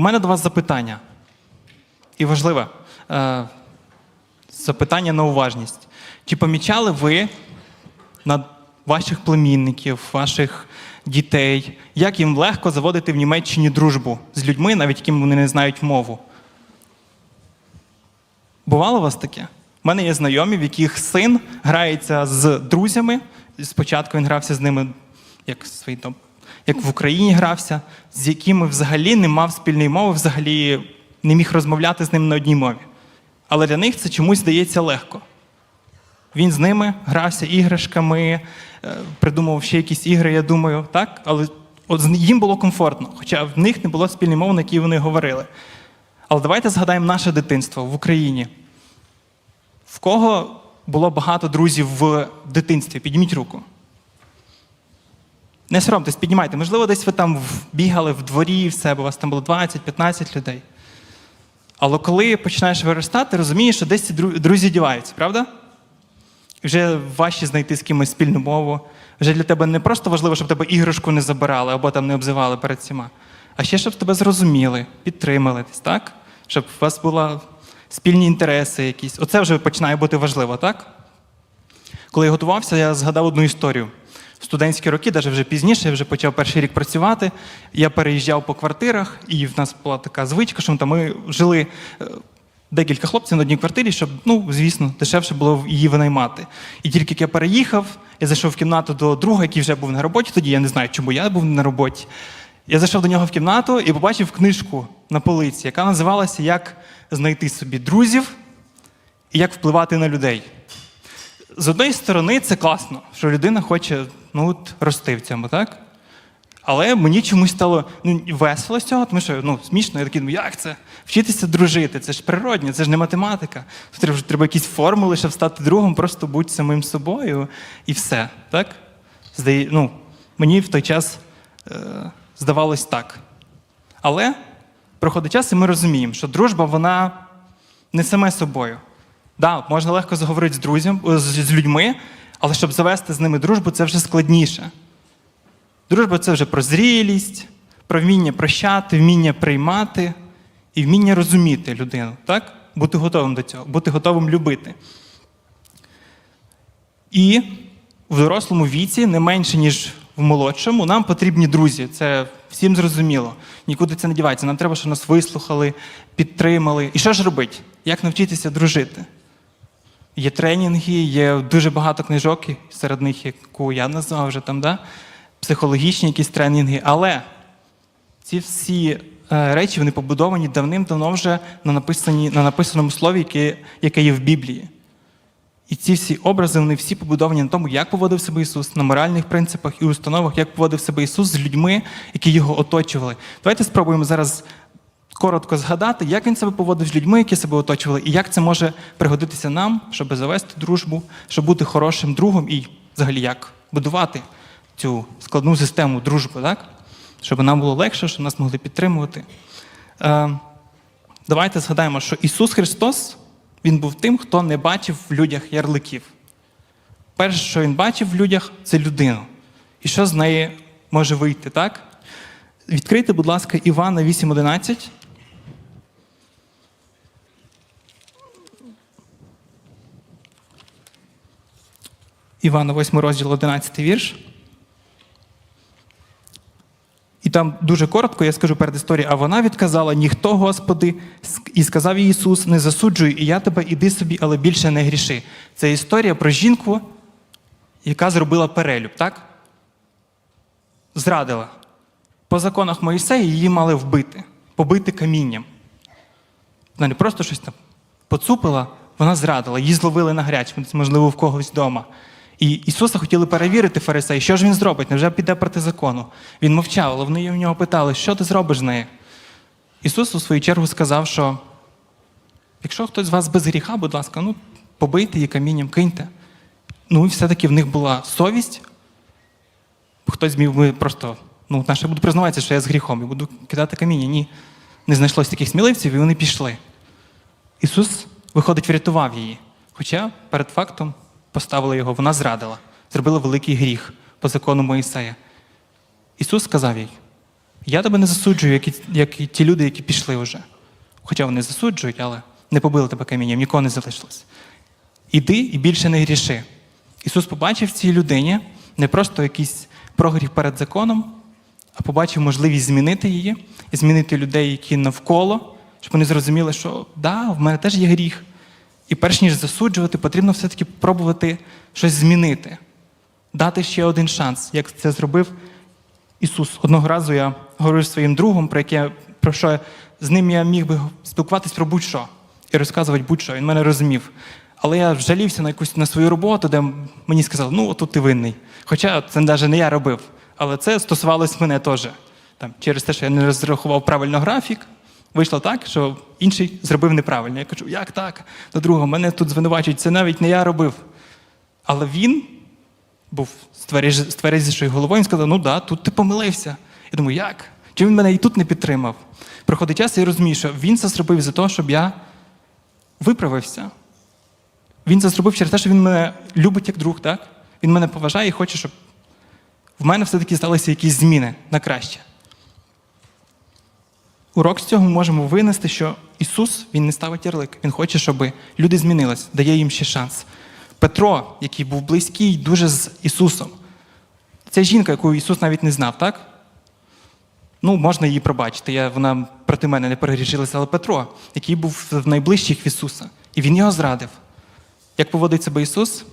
У мене до вас запитання. І важливе е, запитання на уважність. Чи помічали ви на ваших племінників, ваших дітей, як їм легко заводити в Німеччині дружбу з людьми, навіть яким вони не знають мову? Бувало у вас таке? У мене є знайомі, в яких син грається з друзями. Спочатку він грався з ними, як свої там, як в Україні грався, з якими взагалі не мав спільної мови, взагалі не міг розмовляти з ними на одній мові. Але для них це чомусь здається легко. Він з ними грався іграшками, е, придумував ще якісь ігри, я думаю, так? Але от їм було комфортно, хоча в них не було спільної мови, на якій вони говорили. Але давайте згадаємо наше дитинство в Україні. В кого було багато друзів в дитинстві? Підніміть руку. Не соромтесь, піднімайте. Можливо, десь ви там бігали в дворі в себе, у вас там було 20-15 людей. Але коли починаєш виростати, розумієш, що десь ці друзі діваються, правда? Вже важче знайти з кимось спільну мову. Вже для тебе не просто важливо, щоб тебе іграшку не забирали або там не обзивали перед всіма, а ще щоб тебе зрозуміли, підтримали десь, так? Щоб у вас були спільні інтереси якісь. Оце вже починає бути важливо, так? Коли я готувався, я згадав одну історію. Студентські роки, навіть вже пізніше, я вже почав перший рік працювати. Я переїжджав по квартирах, і в нас була така звичка, що ми жили е, декілька хлопців на одній квартирі, щоб, ну, звісно, дешевше було її винаймати. І тільки як я переїхав, я зайшов в кімнату до друга, який вже був на роботі. Тоді я не знаю, чому я був на роботі. Я зайшов до нього в кімнату і побачив книжку на полиці, яка називалася Як знайти собі друзів і як впливати на людей з одної сторони, це класно, що людина хоче ну, от, рости в цьому, так? Але мені чомусь стало ну, весело з цього, тому що ну, смішно, я такий, ну як це? Вчитися дружити, це ж природньо, це ж не математика. Треба, треба якісь формули, щоб стати другом, просто будь самим собою і все. Так? Здає, ну, мені в той час е, здавалось так. Але проходить час, і ми розуміємо, що дружба, вона не саме собою. Да, можна легко заговорити з друзям, з, з людьми, але щоб завести з ними дружбу, це вже складніше. Дружба це вже про зрілість, про вміння прощати, вміння приймати і вміння розуміти людину, так? Бути готовим до цього, бути готовим любити. І в дорослому віці, не менше, ніж в молодшому, нам потрібні друзі. Це всім зрозуміло. Нікуди це не дівається. Нам треба, щоб нас вислухали, підтримали. І що ж робити? Як навчитися дружити? Є тренінги, є дуже багато книжок, серед них, яку я назвав вже там, да? психологічні якісь тренінги. Але ці всі е, речі вони побудовані давним-давно вже на, написані, на написаному слові, яке, яке є в Біблії. І ці всі образи, вони всі побудовані на тому, як поводив себе Ісус, на моральних принципах і установах, як поводив себе Ісус з людьми, які його оточували. Давайте спробуємо зараз коротко згадати, як він себе поводив з людьми, які себе оточували, і як це може пригодитися нам, щоб завести дружбу, щоб бути хорошим другом і взагалі як будувати цю складну систему дружби, так? щоб нам було легше, щоб нас могли підтримувати. Е, давайте згадаємо, що Ісус Христос Він був тим, хто не бачив в людях ярликів. Перше, що він бачив в людях, це людину. І що з неї може вийти, так? Відкрийте, будь ласка, Івана 8.11. Івана 8 розділ 11 вірш. І там дуже коротко, я скажу перед історією, а вона відказала: ніхто, Господи, і сказав Ісус, не засуджуй, і я тебе, іди собі, але більше не гріши. Це історія про жінку, яка зробила перелюб, так? Зрадила. По законах Моїсея її мали вбити, побити камінням. Вона не просто щось там поцупила, вона зрадила, її зловили на гарячому, можливо, в когось вдома. І Ісуса хотіли перевірити фарисеї, що ж він зробить, невже піде проти закону. Він мовчав, але вони в нього питали, що ти зробиш з нею. Ісус у свою чергу сказав, що якщо хтось з вас без гріха, будь ласка, ну побийте її камінням, киньте. Ну і все-таки в них була совість. Хтось міг би просто, ну, наше буду признаватися, що я з гріхом і буду кидати каміння. Ні. Не знайшлось таких сміливців, і вони пішли. Ісус, виходить, врятував її. Хоча перед фактом поставили його, вона зрадила, зробила великий гріх по закону Моїсея. Ісус сказав їй: Я тебе не засуджую, як і, як і ті люди, які пішли вже. Хоча вони засуджують, але не побили тебе камінням, нікого не залишилось. Іди і більше не гріши. Ісус побачив цій людині не просто якийсь прогріх перед законом, а побачив можливість змінити її і змінити людей, які навколо, щоб вони зрозуміли, що да, в мене теж є гріх. І перш ніж засуджувати, потрібно все-таки пробувати щось змінити, дати ще один шанс, як це зробив Ісус. Одного разу я говорив своїм другом, про яке про що з ним я міг би спілкуватись про будь-що і розказувати будь-що. Він мене розумів. Але я жалівся на якусь на свою роботу, де мені сказали, ну отут ти винний. Хоча це навіть не я робив. Але це стосувалось мене теж. Там, через те, що я не розрахував правильно графік, вийшло так, що інший зробив неправильно. Я кажу, як так? До другого, мене тут звинувачують, це навіть не я робив. Але він був з тверезішою головою, він сказав, ну да, тут ти помилився. Я думаю, як? Чи він мене і тут не підтримав? Проходить час, і я розумію, що він це зробив за те, щоб я виправився. Він це зробив через те, що він мене любить як друг, так? Він мене поважає і хоче, щоб в мене все-таки сталися якісь зміни на краще. Урок з цього ми можемо винести, що Ісус Він не ставить ярлик. Він хоче, щоб люди змінились, дає їм ще шанс. Петро, який був близький дуже з Ісусом, це жінка, яку Ісус навіть не знав, так? Ну, можна її пробачити. Я, вона проти мене не перегрішилася, але Петро, який був в найближчих в Ісуса, і Він його зрадив. Як поводить себе Ісус?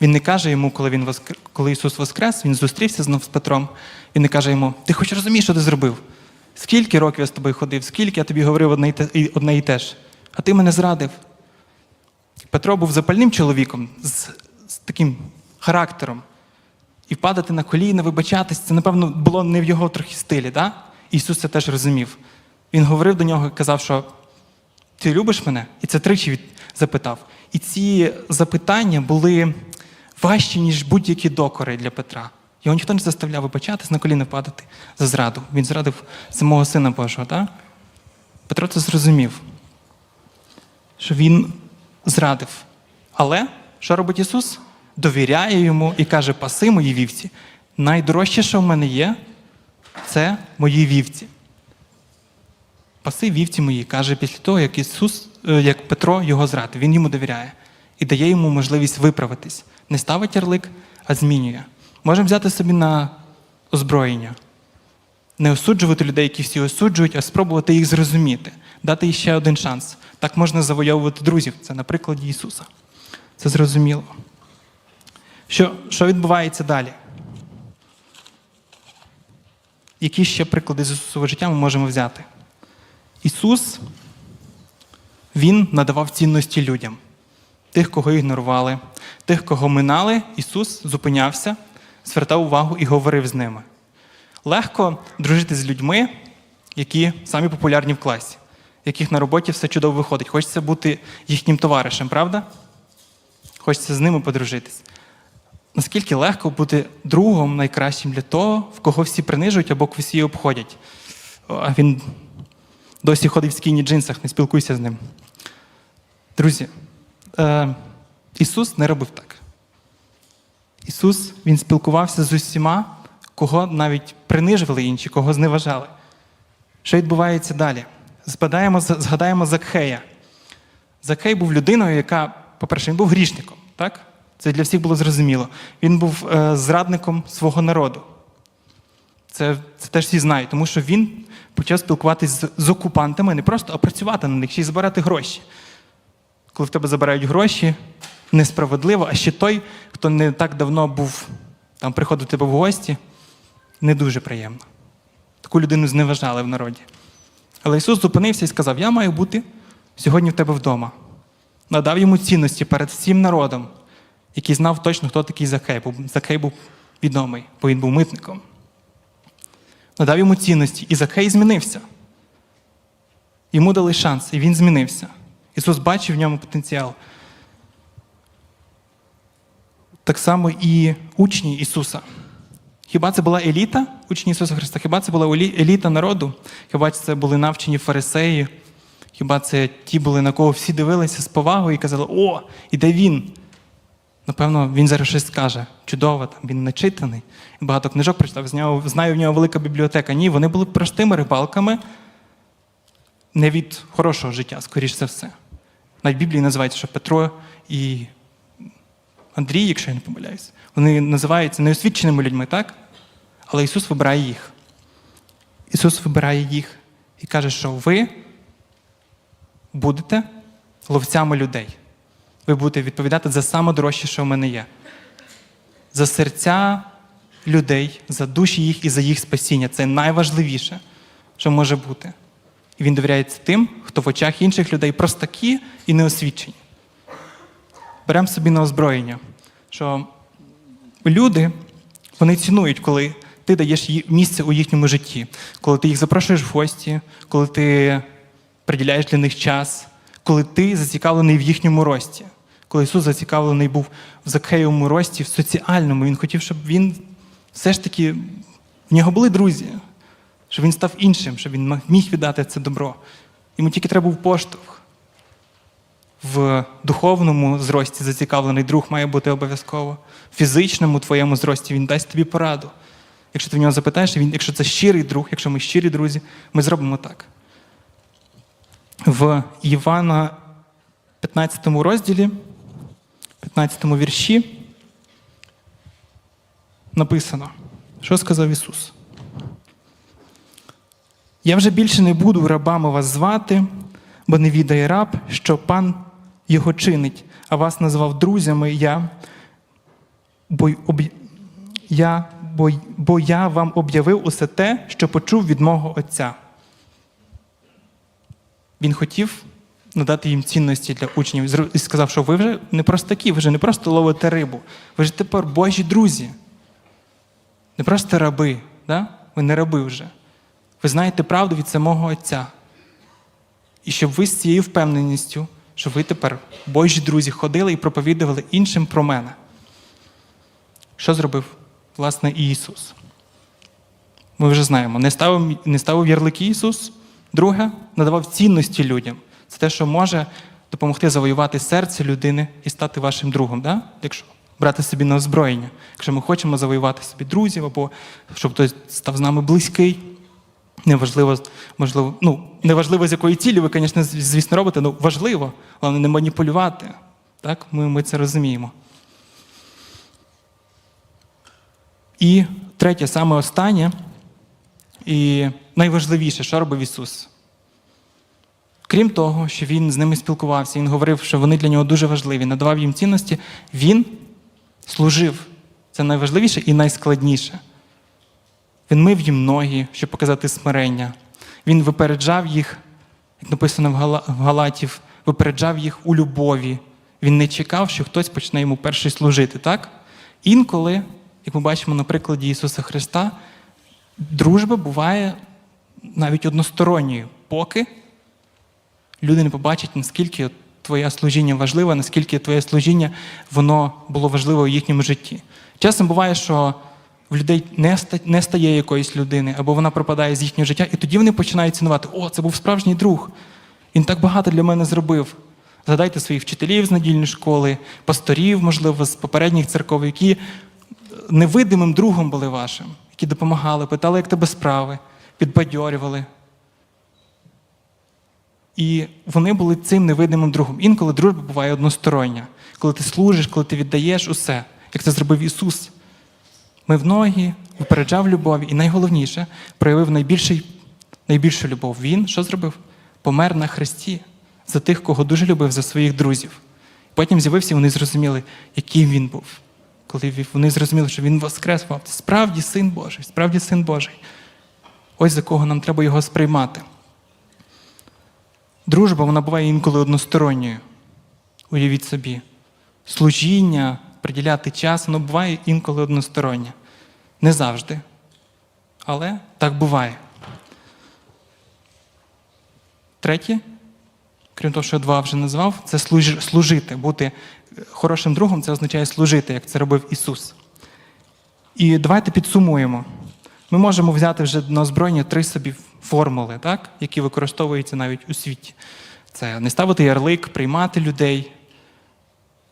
Він не каже йому, коли, він воскр... коли Ісус воскрес, він зустрівся знов з Петром. Він не каже йому: Ти хоч розумієш, що ти зробив? Скільки років я з тобою ходив, скільки я тобі говорив одне і, те, одне і те ж, а ти мене зрадив. Петро був запальним чоловіком з, з таким характером. І впадати на коліна, вибачатись, це, напевно, було не в його трохи стилі. Да? Ісус це теж розумів. Він говорив до нього і казав, що ти любиш мене? І це тричі від... запитав. І ці запитання були важчі, ніж будь-які докори для Петра. Його ніхто не заставляв вибачатись, на коліна падати за зраду. Він зрадив самого сина Божого. Да? Петро це зрозумів, що він зрадив. Але що робить Ісус? Довіряє йому і каже: паси мої вівці. Найдорожче, що в мене є, це мої вівці. Паси вівці мої, каже після того, як Ісус, е, як Петро його зрадив. Він йому довіряє і дає йому можливість виправитись. Не ставить ярлик, а змінює. Можемо взяти собі на озброєння. Не осуджувати людей, які всі осуджують, а спробувати їх зрозуміти, дати їй ще один шанс. Так можна завойовувати друзів. Це на прикладі Ісуса. Це зрозуміло. Що, що відбувається далі? Які ще приклади з Ісусового життя ми можемо взяти? Ісус, Він надавав цінності людям. Тих, кого ігнорували, тих, кого минали, Ісус зупинявся, звертав увагу і говорив з ними. Легко дружити з людьми, які самі популярні в класі, яких на роботі все чудово виходить. Хочеться бути їхнім товаришем, правда? Хочеться з ними подружитись. Наскільки легко бути другом найкращим для того, в кого всі принижують або всі обходять. А він досі ходить в скіні джинсах, не спілкуйся з ним. Друзі, е, Ісус не робив так. Ісус Він спілкувався з усіма, кого навіть принижували інші, кого зневажали. Що відбувається далі? Згадаємо, згадаємо Закхея. Закхей був людиною, яка, по-перше, він був грішником. так? Це для всіх було зрозуміло. Він був е, зрадником свого народу. Це, це теж всі знають, тому що він почав спілкуватися з, з окупантами не просто, а працювати на них, ще й збирати гроші. Коли в тебе забирають гроші, несправедливо, а ще той, хто не так давно був, там приходив тебе в гості, не дуже приємно. Таку людину зневажали в народі. Але Ісус зупинився і сказав: Я маю бути сьогодні в тебе вдома. Надав йому цінності перед всім народом, який знав точно, хто такий Закей. Бо Закей був відомий, бо він був митником. Надав йому цінності, і Закей змінився. Йому дали шанс, і він змінився. Ісус бачив в ньому потенціал. Так само і учні Ісуса. Хіба це була еліта учні Ісуса Христа? Хіба це була еліта народу? Хіба це були навчені фарисеї? Хіба це ті були, на кого всі дивилися з повагою і казали, о, іде він. Напевно, він зараз щось скаже. Чудово, там, він начитаний, багато книжок прочитав, знаю в нього велика бібліотека. Ні, вони були простими рибалками не від хорошого життя, скоріш за все. В Біблії називається, що Петро і Андрій, якщо я не помиляюсь, вони називаються неосвіченими людьми, так? Але Ісус вибирає їх. Ісус вибирає їх і каже, що ви будете ловцями людей. Ви будете відповідати за саме дорожче, що в мене є. За серця людей, за душі їх і за їх спасіння. Це найважливіше, що може бути. І він довіряється тим, хто в очах інших людей простакі і неосвічені. Беремо собі на озброєння, що люди вони цінують, коли ти даєш місце у їхньому житті, коли ти їх запрошуєш в гості, коли ти приділяєш для них час, коли ти зацікавлений в їхньому рості. Коли Ісус зацікавлений був в Закхеєвому рості, в соціальному, Він хотів, щоб він все ж таки в нього були друзі, щоб він став іншим, щоб він міг віддати це добро. Йому тільки треба був поштовх. В духовному зрості зацікавлений друг має бути обов'язково. В фізичному твоєму зрості він дасть тобі пораду. Якщо ти в нього запитаєш, він, якщо це щирий друг, якщо ми щирі друзі, ми зробимо так. В Івана 15 розділі, 15 вірші написано, що сказав Ісус. Я вже більше не буду рабами вас звати, бо не відає раб, що пан його чинить, а вас назвав друзями я, бо, об... я, бо, бо я вам об'явив усе те, що почув від мого Отця. Він хотів надати їм цінності для учнів і сказав, що ви вже не просто такі, ви вже не просто ловите рибу, ви ж тепер Божі друзі. Не просто раби, да? ви не раби вже. Ви знаєте правду від самого Отця. І щоб ви з цією впевненістю, що ви тепер Божі друзі ходили і проповідували іншим про мене. Що зробив, власне, Ісус? Ми вже знаємо, не ставив, не ставив ярлики Ісус. Друге, надавав цінності людям. Це те, що може допомогти завоювати серце людини і стати вашим другом, да? якщо брати собі на озброєння. Якщо ми хочемо завоювати собі друзів, або щоб хтось став з нами близький. Неважливо, можливо, ну, неважливо, з якої цілі ви, звісно, звісно, робите, ну важливо, але не маніпулювати. Так? Ми, ми це розуміємо. І третє, саме останнє, і найважливіше, що робив Ісус. Крім того, що Він з ними спілкувався, Він говорив, що вони для нього дуже важливі, надавав їм цінності, Він служив. Це найважливіше і найскладніше. Він мив їм ноги, щоб показати смирення. Він випереджав їх, як написано в Гала- Галатів, випереджав їх у любові. Він не чекав, що хтось почне йому перший служити. так? Інколи, як ми бачимо на прикладі Ісуса Христа, дружба буває навіть односторонньою, поки люди не побачать, наскільки твоє служіння важливе, наскільки твоє служіння воно було важливе у їхньому житті. Часом буває, що в людей не стає якоїсь людини, або вона пропадає з їхнього життя, і тоді вони починають цінувати: о, це був справжній друг. Він так багато для мене зробив. Згадайте своїх вчителів з недільної школи, пасторів, можливо, з попередніх церков, які невидимим другом були вашим, які допомагали, питали, як тебе справи, підбадьорювали. І вони були цим невидимим другом. Інколи дружба буває одностороння. Коли ти служиш, коли ти віддаєш усе, як це зробив Ісус. Ми в ноги, випереджав любові, і найголовніше, проявив найбільший, найбільшу любов. Він що зробив? Помер на хресті за тих, кого дуже любив, за своїх друзів. Потім з'явився, і вони зрозуміли, яким він був. Коли вони зрозуміли, що він воскрес, мав, справді син Божий, справді син Божий. Ось за кого нам треба його сприймати. Дружба вона буває інколи односторонньою. Уявіть собі. Служіння, приділяти час, воно буває інколи одностороннє. Не завжди. Але так буває. Третє, крім того, що я два вже назвав, це служити. Бути хорошим другом це означає служити, як це робив Ісус. І давайте підсумуємо. Ми можемо взяти вже на озброєння три собі формули, так? які використовуються навіть у світі. Це не ставити ярлик, приймати людей.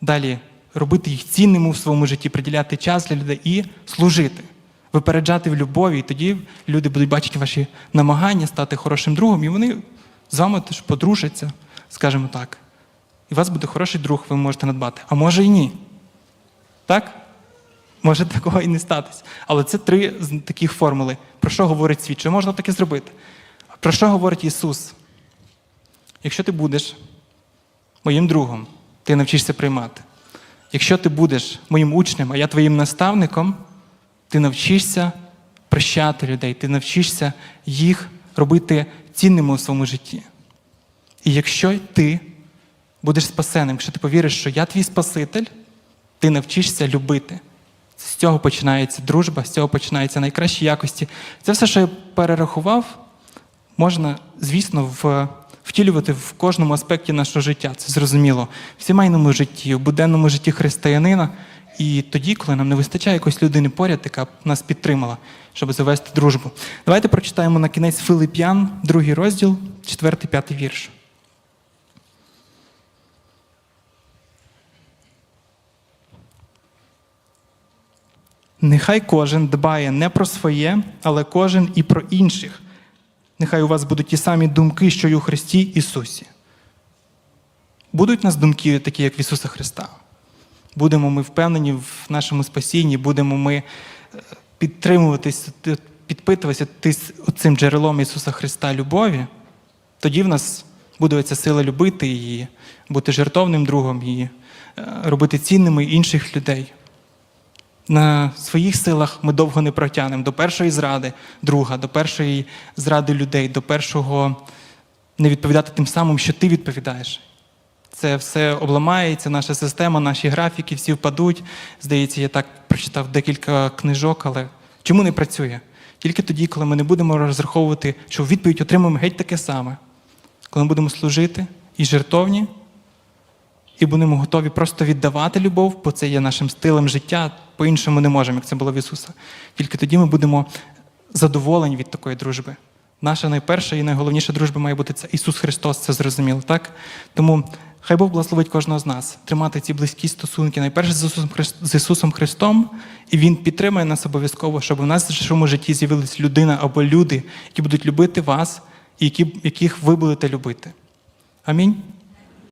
Далі робити їх цінними в своєму житті, приділяти час для людей і служити, випереджати в любові. І тоді люди будуть бачити ваші намагання стати хорошим другом, і вони з вами теж подружаться, скажімо так. І у вас буде хороший друг, ви можете надбати. А може і ні. Так? Може такого і не статись. Але це три з таких формули. Про що говорить світ? Чи можна таке зробити? Про що говорить Ісус? Якщо ти будеш моїм другом, ти навчишся приймати. Якщо ти будеш моїм учнем, а я твоїм наставником, ти навчишся прощати людей, ти навчишся їх робити цінними у своєму житті. І якщо ти будеш спасеним, якщо ти повіриш, що я твій Спаситель, ти навчишся любити. З цього починається дружба, з цього починаються найкращі якості. Це все, що я перерахував, можна, звісно, в, втілювати в кожному аспекті нашого життя. Це зрозуміло. В сімейному житті, в буденному житті християнина. І тоді, коли нам не вистачає якоїсь людини поряд, яка б нас підтримала, щоб завести дружбу. Давайте прочитаємо на кінець Филип'ян, другий розділ, четвертий, п'ятий вірш. Нехай кожен дбає не про своє, але кожен і про інших. Нехай у вас будуть ті самі думки, що й у Христі Ісусі. Будуть у нас думки такі, як в Ісуса Христа. Будемо ми впевнені в нашому спасінні, будемо ми е, підтримуватись, підпитуватися цим джерелом Ісуса Христа любові, тоді в нас буде ця сила любити і бути жертовним другом, і е, робити цінними інших людей. На своїх силах ми довго не протягнемо до першої зради друга, до першої зради людей, до першого не відповідати тим самим, що ти відповідаєш. Це все обламається, наша система, наші графіки всі впадуть. Здається, я так прочитав декілька книжок, але чому не працює? Тільки тоді, коли ми не будемо розраховувати, що відповідь отримаємо геть таке саме. Коли ми будемо служити і жертовні, і будемо готові просто віддавати любов, бо це є нашим стилем життя, по-іншому не можемо, як це було в Ісуса. Тільки тоді ми будемо задоволені від такої дружби. Наша найперша і найголовніша дружба має бути це Ісус Христос, це зрозуміло, так? Тому хай Бог благословить кожного з нас тримати ці близькі стосунки, найперше з Ісусом, Христом, і Він підтримає нас обов'язково, щоб у нас в нашому житті з'явилась людина або люди, які будуть любити вас, і які, яких ви будете любити. Амінь.